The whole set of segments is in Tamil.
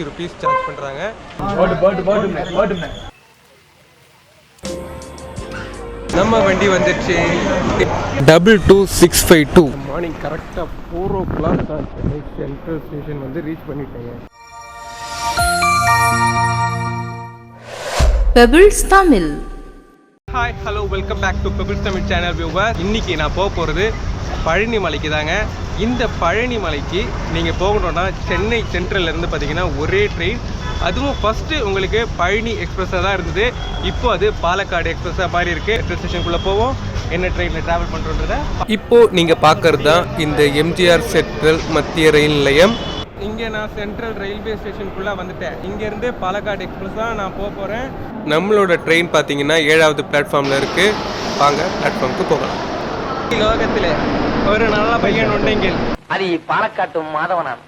ஃபிஃப்டி ருபீஸ் சார்ஜ் பண்ணுறாங்க நம்ம வண்டி வந்துடுச்சு. Double two six five two morning கரெக்டாக ஃபோர் ஓ கிளாக் தான் சென்னை சென்ட்ரல் ஸ்டேஷன் வந்து ரீச் பண்ணிட்டேங்க. Pebbles Tamil hi hello welcome back to Pebbles Tamil channel viewer இன்னைக்கு நான் போக போகிறது பழனி மலைக்கு தாங்க இந்த பழனி மலைக்கு நீங்கள் போகணுன்னா சென்னை சென்ட்ரல்ல இருந்து பார்த்தீங்கன்னா ஒரே ட்ரெயின் அதுவும் ஃபஸ்ட்டு உங்களுக்கு பழனி எக்ஸ்பிரஸாக தான் இருந்தது. இப்போ அது பாலக்காடு எக்ஸ்பிரஸாக மாதிரி இருக்குது மெட்ரோ ஸ்டேஷனுக்குள்ளே போவோம். என்ன ட்ரெயினில் ட்ராவல் பண்ணுறோன்றத இப்போ நீங்கள் பார்க்கறது தான் இந்த எம்ஜிஆர் சென்ட்ரல் மத்திய ரயில் நிலையம். இங்கே நான் சென்ட்ரல் ரயில்வே ஸ்டேஷனுக்குள்ளே வந்துட்டேன். இங்கேருந்து பாலக்காடு எக்ஸ்பிரஸ் தான் நான் போக போகிறேன் நம்மளோட ட்ரெயின் பார்த்தீங்கன்னா ஏழாவது பிளாட்ஃபார்மில் இருக்குது வாங்க பிளாட்ஃபார்முக்கு போகலாம். லோகத்தில் ஒரு நல்ல பையன் உண்டெங்கில். அது பாலக்காட்டு மாதவனான்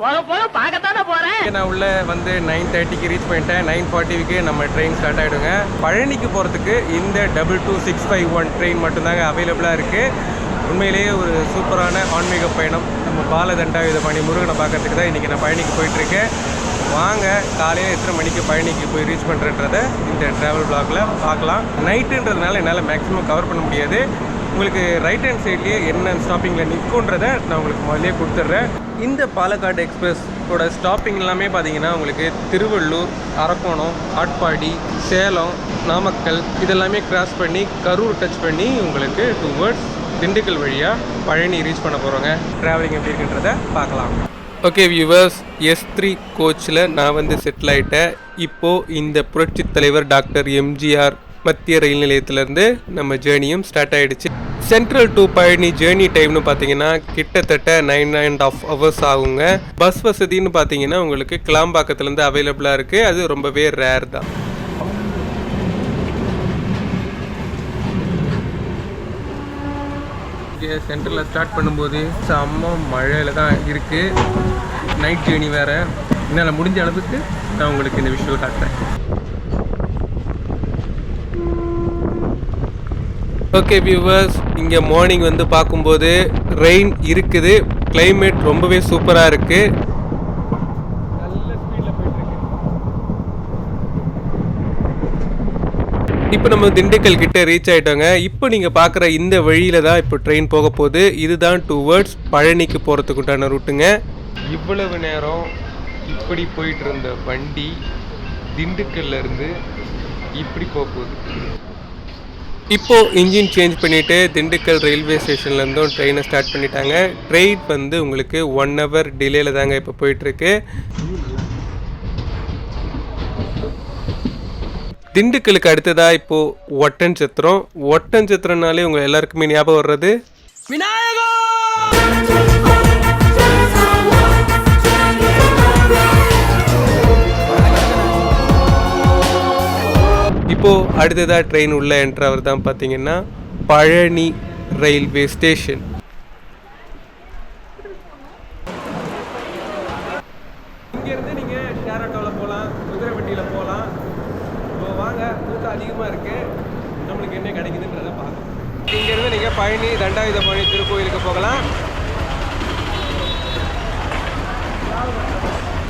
போக போக பார்க்கத்தானே போறேன். இங்க நான் உள்ள வந்து நைன் தேர்ட்டிக்கு ரீச் பண்ணிட்டேன். நைன் ஃபார்ட்டிக்கு நம்ம ட்ரெயின் ஸ்டார்ட் ஆகிடுங்க பழனிக்கு போகிறதுக்கு இந்த double two six five one train மட்டும்தாங்க அவைலபிளாக இருக்குது உண்மையிலேயே ஒரு சூப்பரான ஆன்மீக பயணம். நம்ம பாலதண்டாயுதபாணி முருகனை பார்க்கறதுக்கு தான் இன்றைக்கி நான் பழனிக்கு போயிட்டுருக்கேன். வாங்க காலையில் எத்தனை மணிக்கு பழனிக்கு போய் ரீச் பண்ணுறன்றத இந்த ட்ராவல் பிளாக்ல பார்க்கலாம். நைட்டுன்றதுனால என்னால் மேக்ஸிமம் கவர் பண்ண முடியாது. உங்களுக்கு ரைட் ஹேண்ட் சைட்லேயே என்ன ஸ்டாப்பிங்கில் நிற்குன்றத நான் உங்களுக்கு முதலே கொடுத்துட்றேன். இந்த பாலக்காடு எக்ஸ்பிரஸோட ஸ்டாப்பிங் எல்லாமே பார்த்தீங்கன்னா உங்களுக்கு திருவள்ளூர் அரக்கோணம் ஆட்பாடி சேலம் நாமக்கல் இதெல்லாமே கிராஸ் பண்ணி கரூர் டச் பண்ணி உங்களுக்கு டுவர்ட்ஸ் திண்டுக்கல் வழியாக பழனி ரீச் பண்ண போகிறோங்க ட்ராவலிங் எப்படி இருக்குன்றத பார்க்கலாம். ஓகே வியூவர்ஸ் எஸ் த்ரீ கோச்சில் நான் வந்து செட்டில் ஆகிட்டேன் இப்போது இந்த புரட்சி தலைவர் டாக்டர் எம்ஜிஆர் மத்திய ரயில் நிலையத்திலேருந்து நம்ம ஜேர்னியும் ஸ்டார்ட் ஆகிடுச்சு சென்ட்ரல் டு பழனி ஜேர்னி டைம்னு பார்த்தீங்கன்னா கிட்டத்தட்ட நைன் அண்ட் ஆஃப் ஹவர்ஸ் ஆகுங்க. பஸ் வசதின்னு பார்த்தீங்கன்னா உங்களுக்கு கிளாம்பாக்கத்துலேருந்து அவைலபிளாக இருக்குது அது ரொம்பவே ரேர் தான். இங்கே சென்டரில் ஸ்டார்ட் பண்ணும்போது செம்ம மழையில் தான் இருக்குது நைட் ஜேர்னி வேறு. என்னால் முடிஞ்ச அளவுக்கு நான் உங்களுக்கு இந்த விஷயம் காட்டுறேன். ஓகே வியூவர்ஸ் இங்கே மார்னிங் வந்து பார்க்கும்போது ரெயின் இருக்குது. கிளைமேட் ரொம்பவே சூப்பராக இருக்குது நல்ல இப்போ நம்ம திண்டுக்கல் கிட்ட ரீச் ஆகிட்டோங்க இப்போ நீங்கள் பார்க்குற இந்த வழியில் தான் இப்போ ட்ரெயின் போக போகுது. இதுதான் டுவர்ட்ஸ் பழனிக்கு போகிறதுக்கு உண்டான ரூட்டுங்க இவ்வளவு நேரம் இப்படி போயிட்டு இருந்த வண்டி திண்டுக்கல்லேருந்து இப்படி போக போகுது. இப்போது இன்ஜின் சேஞ்ச் பண்ணிவிட்டு திண்டுக்கல் ரயில்வே ஸ்டேஷன்லேருந்தும் ட்ரெயினை ஸ்டார்ட் பண்ணிட்டாங்க. ட்ரெயின் வந்து உங்களுக்கு ஒன் ஹவர் டிலேல தாங்க இப்போ போயிட்டுருக்கு. திண்டுக்கலுக்கு அடுத்ததாக இப்போது ஒட்டன் சத்திரம் ஒட்டன் சத்திரம்னாலே உங்க எல்லாருக்குமே ஞாபகம் வர்றது இப்போது அடுத்ததாக ட்ரெயின் உள்ள என்ட்ரவர் தான் பார்த்தீங்கன்னா பழனி ரயில்வே ஸ்டேஷன் இங்கேருந்து நீங்கள் ஷேர் ஆட்டோவில் போகலாம் குதிரை வண்டியில் போகலாம் இப்போ வாங்க கூட்டம் அதிகமாக இருக்குது நம்மளுக்கு என்ன கிடைக்குதுன்றதை பார்க்கலாம். இங்கேருந்து நீங்கள் பழனி தண்டாயுத பழனி திருக்கோயிலுக்கு போகலாம்.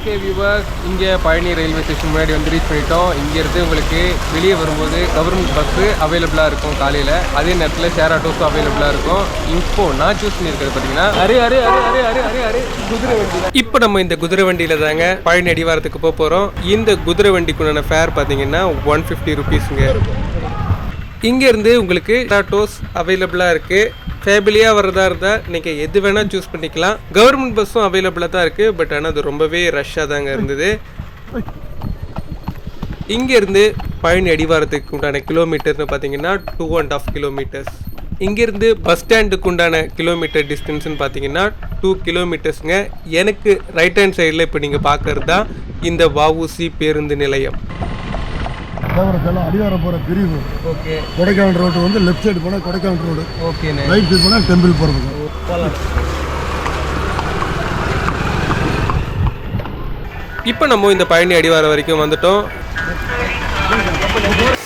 ஓகே வியூவர்ஸ் இங்கே பழனி ரயில்வே ஸ்டேஷன் முன்னாடி வந்து ரீச் பண்ணிட்டோம். இங்கேருந்து உங்களுக்கு வெளியே வரும்போது கவர்மெண்ட் பஸ்ஸு அவைலபிளாக இருக்கும் காலையில். அதே நேரத்தில் ஷேர் ஆட்டோஸும் அவைலபிளாக இருக்கும். இப்போ நான் சூஸ் பண்ணியிருக்கிறது பார்த்தீங்கன்னா அரே அரே அரே அரே அரே அரே அரே குதிரை வண்டி இப்போ நம்ம இந்த குதிரை வண்டியில் தாங்க பழனி அடிவாரத்துக்கு போக போகிறோம் இந்த குதிரை வண்டிக்குண்டான ஃபேர் பார்த்தீங்கன்னா ஒன் ஃபிஃப்டி ருபீஸுங்க இங்கேருந்து உங்களுக்கு ஆட்டோஸ் அவைலபிளாக இருக்குது ஃபேமிலியாக வர்றதா இருந்தால் நீங்கள் எது வேணால் சூஸ் பண்ணிக்கலாம். கவர்மெண்ட் பஸ்ஸும் அவைலபிளாக தான் இருக்குது பட் ஆனால் அது ரொம்பவே ரஷ்ஷாக தாங்க இருந்தது. இங்கேருந்து பழனி அடிவாரத்துக்கு உண்டான கிலோமீட்டர்னு பார்த்தீங்கன்னா டூ அண்ட் ஆஃப் கிலோமீட்டர்ஸ் இங்கேருந்து பஸ் ஸ்டாண்டுக்கு உண்டான கிலோமீட்டர் டிஸ்டன்ஸ்னு பார்த்தீங்கன்னா டூ கிலோமீட்டர்ஸுங்க எனக்கு ரைட் ஹேண்ட் சைடில் இப்போ நீங்கள் பார்க்குறது தான் இந்த வவுசி பேருந்து நிலையம். தேவரத்தெல்லாம் அடிவாரம் போகிற பிரிவு. ஓகே. கொடைக்கானல் ரோடு வந்து லெஃப்ட் சைடு போனால் கொடைக்கானல் ரோடு ஓகேண்ணே ரைட் சைடு போனால் டெம்பிள் போகிறதுக்கு இப்போ நம்ம இந்த பழனி அடிவாரம் வரைக்கும் வந்துட்டோம்.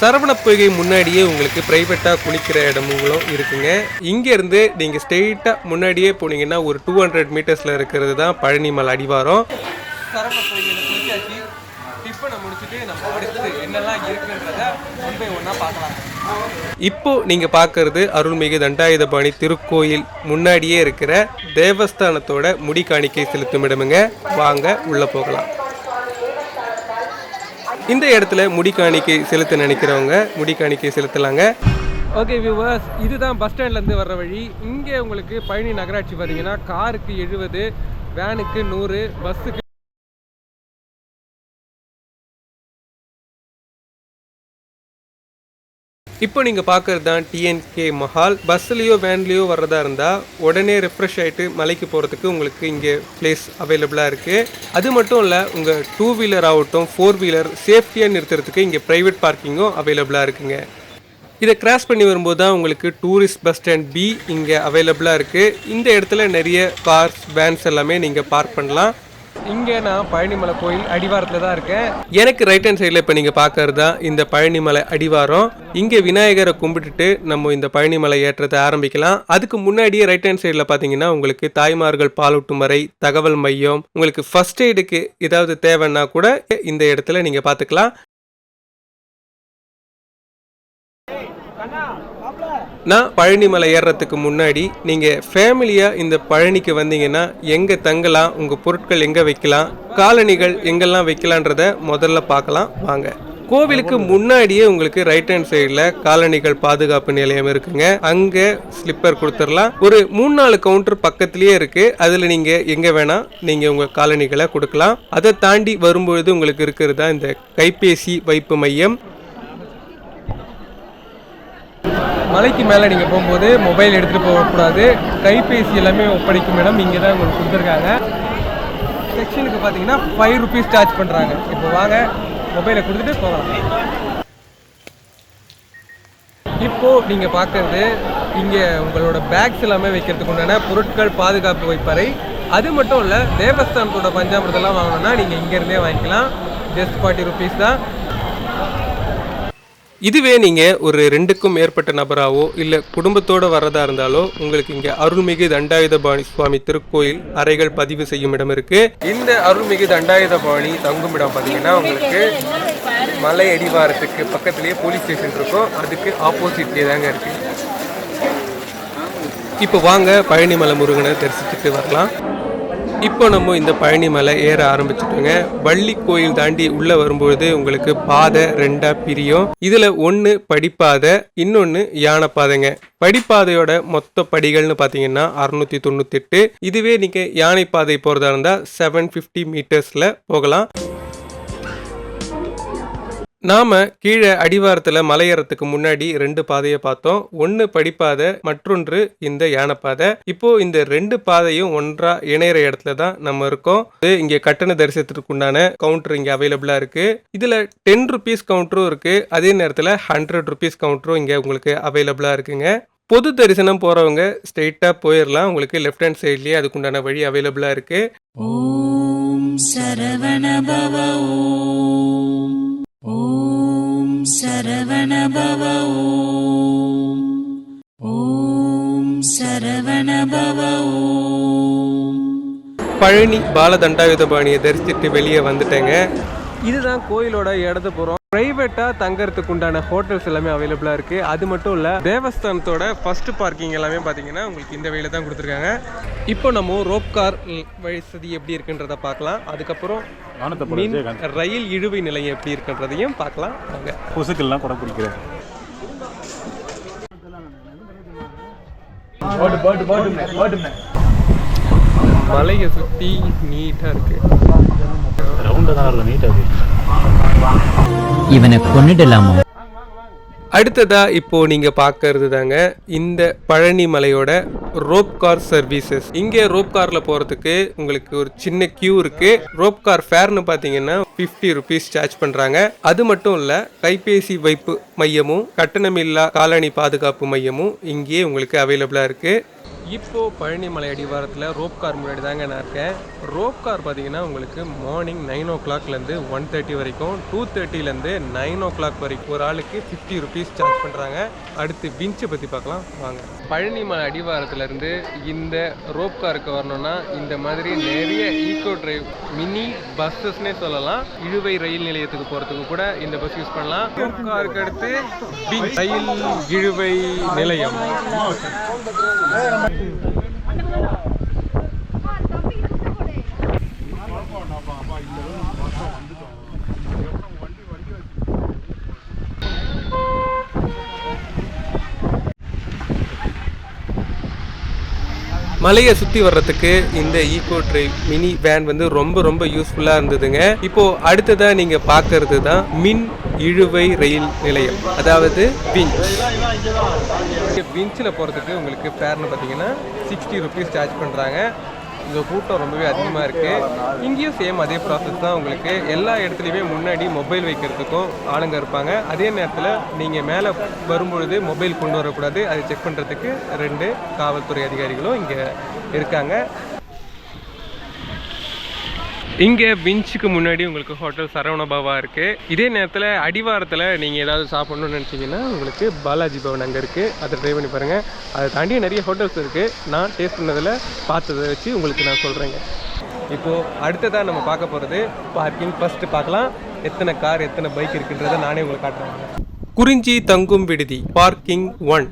சரவண பொய்கை முன்னாடியே உங்களுக்கு ப்ரைவேட்டாக குளிக்கிற இடமுங்களும் இருக்குங்க. இங்கேருந்து நீங்கள் ஸ்ட்ரெயிட்டாக முன்னாடியே போனீங்கன்னா ஒரு டூ ஹண்ட்ரட் மீட்டர்ஸில் இருக்கிறது தான் பழனி மலை அடிவாரம் சரவண குளிச்சாச்சு. டிஃபனை முடிச்சுட்டு நம்ம அடுத்து என்னெல்லாம் இருக்குன்றத ஒன் பை ஒன்னாக பார்க்கலாம். இப்போ நீங்க பார்க்கறது அருள்மிகு தண்டாயுதபாணி திருக்கோயில் முன்னாடியே இருக்கிற தேவஸ்தானத்தோட முடி காணிக்கை செலுத்தும் இடமுங்க. வாங்க உள்ள போகலாம். இந்த இடத்துல முடி காணிக்கை செலுத்த நினைக்கிறவங்க முடி காணிக்கை செலுத்தலாங்க. ஓகே வியூவர்ஸ் இதுதான் பஸ் ஸ்டாண்ட்லேருந்து வர்ற வழி. இங்கே உங்களுக்கு பழனி நகராட்சி பார்த்தீங்கன்னா காருக்கு எழுபது வேனுக்கு நூறு பஸ்ஸுக்கு இப்போ நீங்கள் பார்க்குறது தான் டிஎன்கே மஹால் பஸ்ஸுலேயோ வேன்லேயோ வர்றதா இருந்தால் உடனே ரெஃப்ரெஷ் ஆகிட்டு மலைக்கு போகிறதுக்கு உங்களுக்கு இங்கே பிளேஸ் அவைலபிளாக இருக்குது அது மட்டும் இல்லை உங்கள் டூ வீலர் ஆகட்டும் ஃபோர் வீலர் சேஃப்டியாக நிறுத்துறதுக்கு இங்கே ப்ரைவேட் பார்க்கிங்கும் அவைலபிளாக இருக்குங்க. இதை கிராஸ் பண்ணி வரும்போது தான் உங்களுக்கு டூரிஸ்ட் பஸ் ஸ்டாண்ட் பி இங்கே அவைலபிளாக இருக்குது இந்த இடத்துல நிறைய கார்ஸ் வேன்ஸ் எல்லாமே நீங்கள் பார்க் பண்ணலாம். இங்கே நான் பழனிமலை கோயில் அடிவாரத்தில் தான் இருக்கேன். எனக்கு ரைட் ஹேண்ட் சைடில் இப்போ நீங்கள் பார்க்கறது தான் இந்த பழனிமலை அடிவாரம். இங்கே விநாயகரை கும்பிட்டுட்டு நம்ம இந்த பழனிமலை ஏற்றத்தை ஆரம்பிக்கலாம். அதுக்கு முன்னாடியே ரைட் ஹேண்ட் சைடில் பார்த்தீங்கன்னா உங்களுக்கு தாய்மார்கள் பாலூட்டும் வரை தகவல் மையம் உங்களுக்கு ஃபர்ஸ்ட் எய்டுக்கு ஏதாவது தேவைன்னா கூட இந்த இடத்துல நீங்கள் பார்த்துக்கலாம். நான் பழனிமலை ஏறுறதுக்கு முன்னாடி நீங்கள் ஃபேமிலியாக இந்த பழனிக்கு வந்தீங்கன்னா எங்கே தங்கலாம் உங்கள் பொருட்கள் எங்கே வைக்கலாம் காலணிகள் எங்கெல்லாம் வைக்கலான்றத முதல்ல பார்க்கலாம் வாங்க. கோவிலுக்கு முன்னாடியே உங்களுக்கு ரைட் ஹேண்ட் சைடில் காலணிகள் பாதுகாப்பு நிலையம் இருக்குங்க. அங்கே ஸ்லிப்பர் கொடுத்துடலாம். ஒரு மூணு நாலு கவுண்டர் பக்கத்துலேயே இருக்குது அதில் நீங்கள் எங்கே வேணால் நீங்கள் உங்கள் காலணிகளை கொடுக்கலாம். அதை தாண்டி வரும்பொழுது உங்களுக்கு இருக்கிறது தான் இந்த கைபேசி வைப்பு மையம். மலைக்கு மேலே நீங்கள் போகும்போது மொபைல் எடுத்துகிட்டு போகக்கூடாது. கைபேசி எல்லாமே ஒப்படைக்கும் மேடம் இங்கே தான் உங்களுக்கு கொடுத்துருக்காங்க. செக்ஷனுக்கு பார்த்தீங்கன்னா ஃபைவ் ருபீஸ் சார்ஜ் பண்ணுறாங்க இப்போ வாங்க மொபைலை கொடுத்துட்டு போகலாம். இப்போ நீங்கள் பார்க்கறது இங்கே உங்களோட பேக்ஸ் எல்லாமே வைக்கிறதுக்கு உண்டான பொருட்கள் பாதுகாப்பு வைப்பறை. அது மட்டும் இல்லை தேவஸ்தானத்தோட பஞ்சாமிரதெல்லாம் வாங்கணும்னா நீங்கள் இங்கேருந்தே வாங்கிக்கலாம். ஜஸ்ட் ஃபார்ட்டி ருபீஸ் தான். இதுவே நீங்கள் ஒரு ரெண்டுக்கும் மேற்பட்ட நபராகவோ இல்லை குடும்பத்தோடு வரதா இருந்தாலோ உங்களுக்கு இங்கே அருள்மிகு தண்டாயுதபாணி சுவாமி திருக்கோயில் அறைகள் பதிவு செய்யும் இடம் இருக்குது இந்த அருள்மிகு தண்டாயுதபாணி தங்கும் இடம் பார்த்தீங்கன்னா உங்களுக்கு மலை அடிவாரத்துக்கு பக்கத்துலேயே போலீஸ் ஸ்டேஷன் இருக்கும். அதுக்கு ஆப்போசிட்லேயே தாங்க இருக்குது இப்போ வாங்க பழனிமலை முருகனை தரிசிச்சுட்டு வரலாம். இப்போ நம்ம இந்த பழனி மலை ஏற ஆரம்பிச்சிட்டோங்க. வள்ளி கோயில் தாண்டி உள்ள வரும்பொழுது உங்களுக்கு பாதை ரெண்டா பிரியும். இதுல ஒன்று படிப்பாதை இன்னொன்று யானை பாதைங்க படிப்பாதையோட மொத்த படிகள்னு பார்த்தீங்கன்னா அறுநூத்தி தொண்ணூத்தெட்டு. இதுவே நீங்க யானை பாதை போறதா இருந்தா செவன் ஃபிஃப்டி மீட்டர்ஸ்ல போகலாம். நாம் கீழே அடிவாரத்தில் மலையறத்துக்கு முன்னாடி ரெண்டு பாதையை பார்த்தோம். ஒன்று படிப்பாதை மற்றொன்று இந்த யானைப்பாதை. இப்போ இந்த ரெண்டு பாதையும் ஒன்றா இணையிற இடத்துல தான் நம்ம இருக்கோம். இது இங்கே கட்டண தரிசனத்திற்கு உண்டான கவுண்டர் இங்கே அவைலபிளாக இருக்கு. இதில் டென் ருபீஸ் கவுண்டரும் இருக்கு. அதே நேரத்தில் ஹண்ட்ரட் ருபீஸ் கவுண்டரும் இங்கே உங்களுக்கு அவைலபிளாக இருக்குங்க. பொது தரிசனம் போறவங்க ஸ்ட்ரெயிட்டாக போயிடலாம் உங்களுக்கு லெஃப்ட் ஹேண்ட் சைட்லேயே அதுக்குண்டான வழி அவைலபிளாக இருக்குது ஓம் சரவணபவ ஓம். ஓம் சரவணபவ ஓம். ஓம் சரவணபவ ஓம். பழனி பாலதண்டாயுதபாணியை தரிசிட்டு வெளியே வந்துட்டேங்க. இதுதான் கோயிலோட இடது புறம். பிரைவேட்டாக தங்கறதுக்கு உண்டான ஹோட்டல்ஸ் எல்லாமே அவைலபிளாக இருக்குது அது மட்டும் இல்லை தேவஸ்தானத்தோட ஃபர்ஸ்ட் பார்க்கிங் எல்லாமே பார்த்தீங்கன்னா உங்களுக்கு இந்த வழியில தான் கொடுத்துருக்காங்க. இப்போ நம்ம ரோப் கார் வசதி எப்படி இருக்குன்றத பார்க்கலாம். அதுக்கப்புறம் மின் ரயில் இழுவை நிலையம் எப்படி இருக்குன்றதையும் பார்க்கலாம். வாங்க. கொசுக்கெல்லாம் கூட பிடிக்கிறேன் மலையை சுற்றி நீட்டாக இருக்குது ரவுண்டாக தான் இருக்கும் நீட்டாக இவனை கொன்னுடலாமோ? அடுத்ததா இப்போ நீங்க பார்க்கறது தாங்க இந்த பழனி மலையோட ரோப் கார் சர்வீசஸ் இங்கே ரோப் கார்ல போறதுக்கு உங்களுக்கு ஒரு சின்ன கியூ இருக்கு. ரோப் கார் ஃபேர்னு பாத்தீங்கன்னா 50 ருபீஸ் சார்ஜ் பண்றாங்க. அது மட்டும் இல்ல கைபேசி வைப்பு மையமும் கட்டணமில்லா காலணி பாதுகாப்பு மையமும் இங்கேயே உங்களுக்கு அவைலபிளா இருக்கு. இப்போ பழனிமலை அடிவாரத்தில் ரோப் கார் முன்னாடி தாங்க நான் இருக்கேன். ரோப் கார் பார்த்தீங்கன்னா உங்களுக்கு மார்னிங் நைன் ஓ கிளாக்லேருந்து ஒன் தேர்ட்டி வரைக்கும் டூ தேர்ட்டிலேருந்து நைன் ஓ கிளாக் வரைக்கும் ஒரு ஆளுக்கு ஃபிஃப்டி ருபீஸ் சார்ஜ் பண்ணுறாங்க அடுத்து விஞ்சை பற்றி பார்க்கலாம் வாங்க. பழனிமலை அடிவாரத்துலேருந்து இந்த ரோப் காருக்கு வரணும்னா இந்த மாதிரி நிறைய ஈகோ டிரைவ் மினி பஸ்ஸஸ்னே சொல்லலாம். இழுவை ரயில் நிலையத்துக்கு போகிறதுக்கு கூட இந்த பஸ் யூஸ் பண்ணலாம். ரோப் காருக்கு அடுத்து ரயில் இழுவை நிலையம். மலையை சுற்றி வர்றதுக்கு இந்த ஈகோ ட்ரைவ் மினி வேன் வந்து ரொம்ப ரொம்ப யூஸ்ஃபுல்லாக இருந்ததுங்க. இப்போ அடுத்ததாக நீங்கள் பார்க்கறது தான் மின் இழுவை ரயில் நிலையம். அதாவது இங்கே விஞ்சில் போகிறதுக்கு உங்களுக்கு ஃபேர்னு பார்த்தீங்கன்னா சிக்ஸ்டி ருபீஸ் சார்ஜ் பண்ணுறாங்க இந்த கூட்டம் ரொம்பவே அதிகமாக இருக்குது இங்கேயும் சேம் அதே ப்ராசஸ் தான் உங்களுக்கு. எல்லா இடத்துலையுமே முன்னாடி மொபைல் வைக்கிறதுக்கும் ஆளுங்க இருப்பாங்க. அதே நேரத்தில் நீங்கள் மேலே வரும்பொழுது மொபைல் கொண்டு வரக்கூடாது. அதை செக் பண்ணுறதுக்கு ரெண்டு காவல்துறை அதிகாரிகளும் இங்கே இருக்காங்க. இங்கே பிஞ்சுக்கு முன்னாடி உங்களுக்கு ஹோட்டல் சரவணபாவா இருக்குது இதே நேரத்தில் அடிவாரத்தில் நீங்கள் ஏதாவது சாப்பிட்ணுன்னு நினச்சிங்கன்னா உங்களுக்கு பாலாஜி பவன் அங்கே இருக்குது அதை ட்ரை பண்ணி பாருங்கள் அதை தாண்டி நிறைய ஹோட்டல்ஸ் இருக்குது நான் டேஸ்ட் பண்ணதில் பார்த்ததை வச்சு உங்களுக்கு நான் சொல்கிறேங்க இப்போது அடுத்ததாக நம்ம பார்க்க போகிறது பார்க்கிங் ஃபஸ்ட்டு பார்க்கலாம். எத்தனை கார் எத்தனை பைக் இருக்குன்றதை நானே உங்களுக்கு காட்டுறேன். குறிஞ்சி தங்கும் விடுதி பார்க்கிங் ஒன்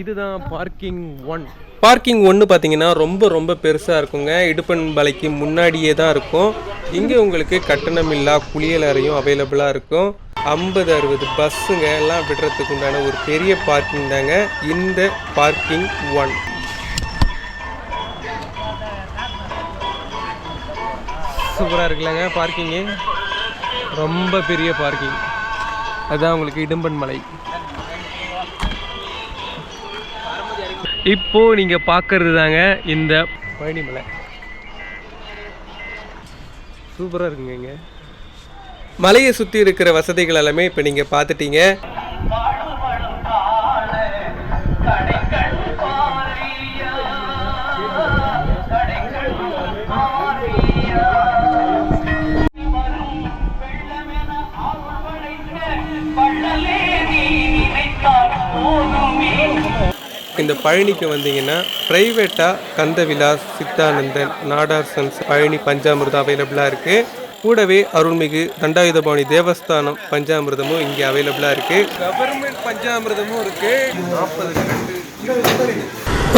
இதுதான் பார்க்கிங் ஒன். பார்க்கிங் ஒன்று பார்த்தீங்கன்னா ரொம்ப ரொம்ப பெருசாக இருக்குங்க. இடுப்பன் பலைக்கு முன்னாடியே தான் இருக்கும். இங்கே உங்களுக்கு கட்டணமில்லா குளியல் அறையும் அவைலபிளாக இருக்கும். ஐம்பது அறுபது பஸ்ஸுங்க எல்லாம் விடுறதுக்கு உண்டான ஒரு பெரிய பார்க்கிங் தாங்க. இந்த பார்க்கிங் ஒன் சூப்பராக இருக்குல்லங்க பார்க்கிங்கு ரொம்ப பெரிய பார்க்கிங் அதுதான் உங்களுக்கு இடும்பன் மலை. இப்போ நீங்க பார்க்கறது தாங்க இந்த பழனிமலை. சூப்பராக இருக்குங்க இங்க. மலையை சுற்றி இருக்கிற வசதிகள் எல்லாமே இப்போ நீங்கள் பார்த்துட்டீங்க. இந்த பழனிக்கு வந்தீங்கன்னா ப்ரைவேட்டாக கந்தவிலாஸ் சித்தானந்தன் நாடார் சன்ஸ் பழனி பஞ்சாமிர்தம் அவைலபிளாக இருக்குது கூடவே அருள்மிகு தண்டாயுதபாணி தேவஸ்தானம் பஞ்சாமிர்தமும் இங்கே அவைலபிளாக இருக்குது கவர்மெண்ட் பஞ்சாமிர்தமும் இருக்குது நாற்பது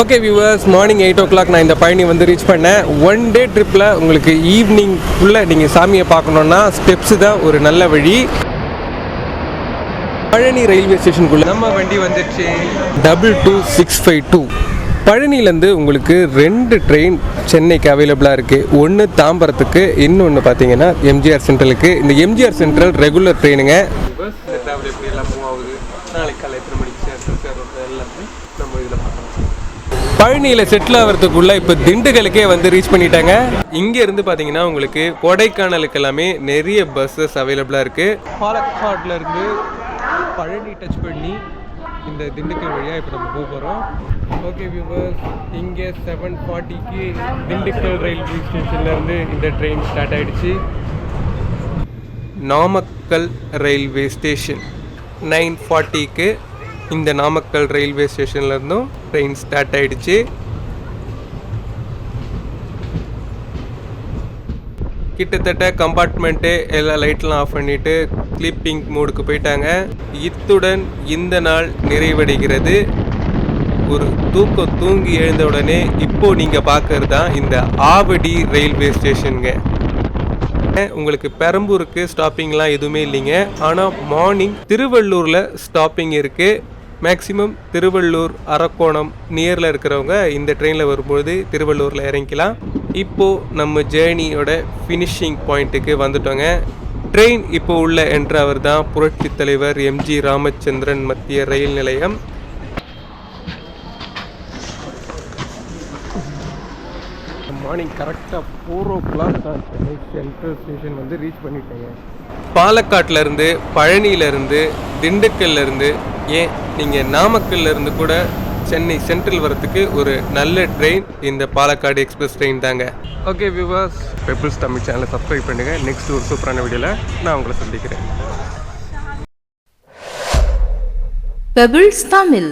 okay viewers morning eight o'clock நான் இந்த பழனி வந்து ரீச் பண்ணேன். ஒன் டே ட்ரிப்பில் உங்களுக்கு ஈவினிங்குள்ளே நீங்கள் சாமியை பார்க்கணுன்னா ஸ்டெப்ஸு தான் ஒரு நல்ல வழி. பழனி ரயில்வே ஸ்டேஷனுக்குள்ள நம்ம வண்டி வந்துச்சு double two six five two. பழனிலேருந்து உங்களுக்கு ரெண்டு ட்ரெயின் சென்னைக்கு அவைலபிளாக இருக்குது ஒன்று தாம்பரத்துக்கு இன்னொன்று பார்த்தீங்கன்னா எம்ஜிஆர் சென்ட்ரலுக்கு. இந்த எம்ஜிஆர் சென்ட்ரல் ரெகுலர் ட்ரெயினுங்க. நாளைக்கு காலை எத்தனை மணிக்கு எல்லாமே நம்ம இதில் பார்க்கலாம் பழனியில் செட்டில் ஆகிறதுக்குள்ள இப்போ திண்டுக்கலுக்கே வந்து ரீச் பண்ணிட்டாங்க. இங்கே இருந்து பார்த்தீங்கன்னா உங்களுக்கு கொடைக்கானலுக்கு எல்லாமே நிறைய பஸ்ஸஸ் அவைலபிளாக இருக்குது பாலக்காட்ல இருந்து பழனி டச் பண்ணி இந்த திண்டுக்கல் வழியாக இப்போ நம்ம போக போகிறோம் ஓகே வியூவர்ஸ் இங்கே செவன் ஃபார்ட்டிக்கு திண்டுக்கல் ரயில்வே ஸ்டேஷன்லேருந்து இந்த ட்ரெயின் ஸ்டார்ட் ஆகிடுச்சு நாமக்கல் ரயில்வே ஸ்டேஷன் நைன் ஃபார்ட்டிக்கு இந்த நாமக்கல் ரயில்வே ஸ்டேஷன்லேருந்தும் ட்ரெயின் ஸ்டார்ட் ஆகிடுச்சு கிட்டத்தட்ட கம்பார்ட்மெண்ட்டு எல்லா லைட்லாம் ஆஃப் பண்ணிவிட்டு ஸ்லீப்பிங் மோடுக்கு போயிட்டாங்க. இத்துடன் இந்த நாள் நிறைவடைகிறது. ஒரு தூக்கம் தூங்கி எழுந்த உடனே இப்போ நீங்கள் பார்க்கறது தான் இந்த ஆவடி ரயில்வே ஸ்டேஷனுங்க உங்களுக்கு பெரம்பூருக்கு ஸ்டாப்பிங்லாம் எதுவுமே இல்லைங்க. ஆனால் மார்னிங் திருவள்ளூரில் ஸ்டாப்பிங் இருக்குது மேக்ஸிமம் திருவள்ளூர் அரக்கோணம் நியரில் இருக்கிறவங்க இந்த ட்ரெயினில் வரும்பொழுது திருவள்ளூரில் இறங்கிக்கலாம். இப்போது நம்ம ஜேர்னியோட ஃபினிஷிங் பாயிண்ட்டுக்கு வந்துட்டோங்க. ட்ரெயின் இப்போ உள்ள என்றவர் தான் புரட்சி தலைவர் எம்ஜி ராமச்சந்திரன் மத்திய ரயில் நிலையம். மார்னிங் கரெக்டாக ஃபோர் ஓ கிளாக் தான் சென்னை சென்ட்ரல் ஸ்டேஷன் வந்து ரீச் பண்ணிட்டேங்க பாலக்காட்டிலேருந்து பழனியிலேருந்து திண்டுக்கல்லேருந்து ஏன் நீங்கள் நாமக்கல்லேருந்து கூட சென்னை சென்ட்ரல் வரத்துக்கு ஒரு நல்ல ட்ரெயின் இந்த பாலக்காடு எக்ஸ்பிரஸ் ட்ரெயின் தாங்க. ஓகே வியூவர்ஸ் பெப்பிள்ஸ் தமிழ் சேனலை சப்ஸ்கிரைப் பண்ணுங்கள் நெக்ஸ்ட் ஒரு சூப்பரான வீடியோவில் நான் உங்களை சந்திக்கிறேன். பெபிள்ஸ் தமிழ்.